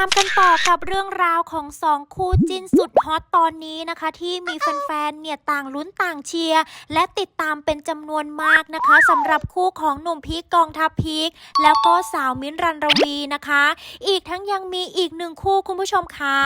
ามกันต่อกับเรื่องราวของสองคู่จิ้นสุดฮอตตอนนี้นะคะ ที่มีแฟนๆ เนี่ยต่างลุ้นต่างเชียร์และติดตามเป็นจำนวนมากนะคะสำหรับคู่ของหนุ่มพีคกองทัพพีคแล้วก็สาวมิ้นรันรวีนะคะ อีกทั้งยังมีอีกหนึ่งคู่คุณผู้ชมคะ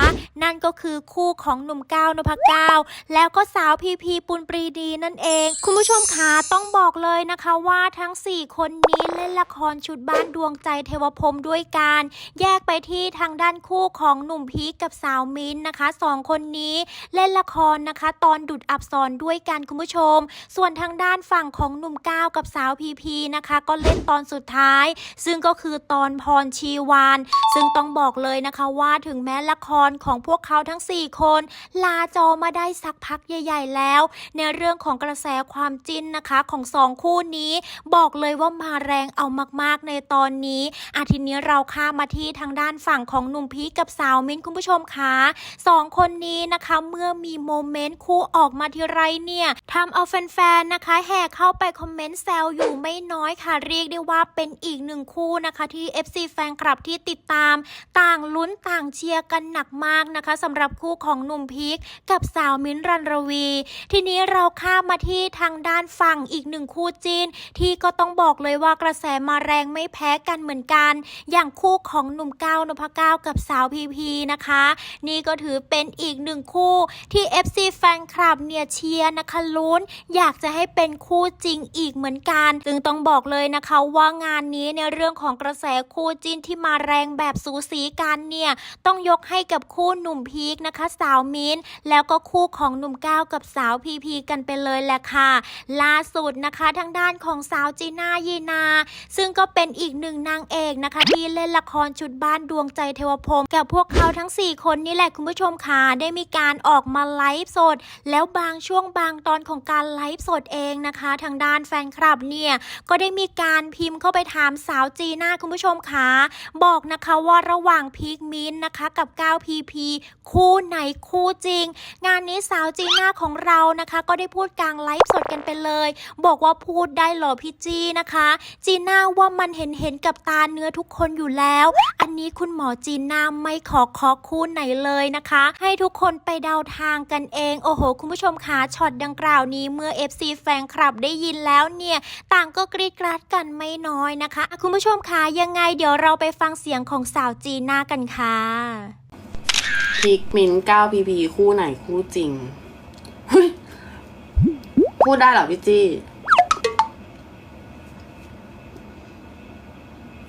นั่นก็คือคู่ของหนุ่มก้าวนพก้าวแล้วก็สาวพีพีปุณปรีดีนั่นเอง คุณผู้ชมคะต้องบอกเลยนะคะว่าทั้ง 4 คนนี้ ล่นละครชุดบ้านดวงใจเทวพรมด้วยกัน แยกไปที่ทางด้านคู่ของหนุ่มพีคกับสาวมิ้นนะคะสองคนนี้เล่นละครนะคะ ตอนดุดอับสรด้วยกันคุณผู้ชม ส่วนทางด้านฝั่งของหนุ่มก้าวกับสาวพีพีนะคะ ก็เล่นตอนสุดท้าย ซึ่งก็คือตอนพรชีวาน ซึ่งต้องบอกเลยนะคะว่าถึงแม้ละครของพวกเขาทั้ง 4 คน ลาจอมาได้สักพักใหญ่ ๆ แล้ว ในเรื่องของกระแสความจิ้นนะคะของสองคู่นี้ บอกเลยว่ามาแรงเอามากๆในตอนนี้ อาทีนี้เราข้ามาที่ทางด้านฝั่งของหนุ่มพีกับสาวมิ้นคุณผู้ชมคะสองคนนี้นะคะเมื่อมีโมเมนต์คู่ออกมาทีไรเนี่ยทำเอาแฟนๆนะคะแห่เข้าไปคอมเมนต์แซวอยู่ไม่น้อยค่ะเรียกได้ว่าเป็นอีกหนึ่งคู่นะคะที่ FC แฟนคลับที่ติดตาม ต่างลุ้นต่างเชียร์กันหนักมากนะคะสำหรับคู่ของหนุ่มพีคกับสาวมิ้นรันรวี ทีนี้เราข้ามมาที่ทางด้านฝั่งอีกหนึ่งคู่จีนที่ก็ต้องบอกเลยว่ากระแสแสมาแรงไม่แพ้กันเหมือนกัน อย่างคู่ของหนุ่มก้าวนพก้าวกับสาวพีพีนะคะ นี่ก็ถือเป็นอีกหนึ่งคู่ที่ FC แฟนคลับเนี่ยเชียร์นะคะลุ้น อยากจะให้เป็นคู่จริงอีกเหมือนกันซึ่งต้องบอกเลยนะคะว่างานนี้ในเรื่องของกระแสคู่จิ้นที่มาแรงแบบสูสีกันเนี่ยต้องยกให้กับคู่หนุ่มพีคนะคะ สาวมิ้นแล้วก็คู่ของหนุ่มก้าวกับสาวพีพีกันไปเลยแหละค่ะล่าสุดนะคะทางด้านของสาวจีน่ายีนาซึ่งก็เป็นอีกหนึ่งนางเอกนะคะ ที่เล่นละครชุดบ้านดวงใจเทวพรหมกับพวกเขาทั้ง 4 คนนี่แหละคุณผู้ชมค่ะได้มีการออกมาไลฟ์สด แล้วบางช่วงบางตอนของการไลฟ์สดเองนะคะ ทางด้านแฟนคลับเนี่ยก็ได้มีการพิมพ์เข้าไปถามสาวจีน่าคุณผู้ชมค่ะบอกนะคะว่าระหว่างพีคมินนะคะกับก้าวพีพีคู่ไหนคู่จริง งานนี้สาวจีน่าของเรานะคะ ก็ได้พูดกลางไลฟ์สดกันไปเลย บอกว่าพูดได้หรอพี่จีนะคะจีีน่าว่ามันเห็นเห็นกับตาเนื้อทุกคนอยู่แล้ว อันนี้คุณหมอจีน่าไม่ขอขอคู่ไหนเลยนะคะ ให้ทุกคนไปเดาทางกันเอง โอ้โห คุณผู้ชมคะช็อตดังกล่าวนี้เมื่อ FC แฟนคลับได้ยินแล้วเนี่ย ต่างก็กรีดกราดกันไม่น้อยนะคะ คุณผู้ชมคะยังไงเดี๋ยวเราไปฟังเสียงของสาวจีน่ากันค่ะพิกมินก้าพีพีคู่ไหนคู่จริงพูดได้เหรอพี่จี้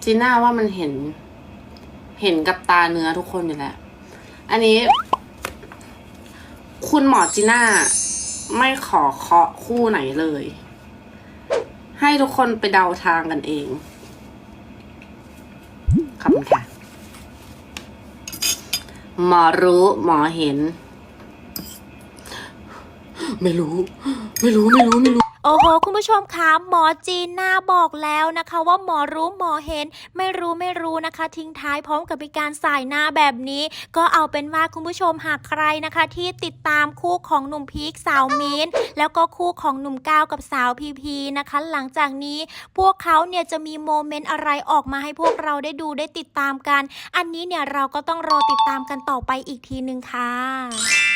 จีน่าว่ามันเห็น เห็นกับตาเนื้อทุกคนอยู่แล้วอันนี้ คุณหมอจีน่าไม่ขอเคาะคู่ไหนเลย ให้ทุกคนไปเดาทางกันเองขอบคุณค่ะ หมอรู้หมอเห็น ไม่รู้ ไม่รู้ไม่รู้ไม่รู้ โอ้โห คุณผู้ชมคะหมอจีนน่าบอกแล้วนะคะ ว่าหมอรู้หมอเห็น ไม่รู้ไม่รู้นะคะ ทิ้งท้ายพร้อมกับมีการสายหน้าแบบนี้ ก็เอาเป็นว่าคุณผู้ชมหากใครนะคะ ที่ติดตามคู่ของหนุ่มพีคสาวมีนแล้วก็คู่ของหนุ่มก้าวกับสาวพีพีนะคะ หลังจากนี้พวกเขาเนี่ยจะมีโมเมนต์อะไรออกมาให้พวกเราได้ดูได้ติดตามกัน อันนี้เนี่ยเราก็ต้องรอติดตามกันต่อไปอีกทีนึงค่ะ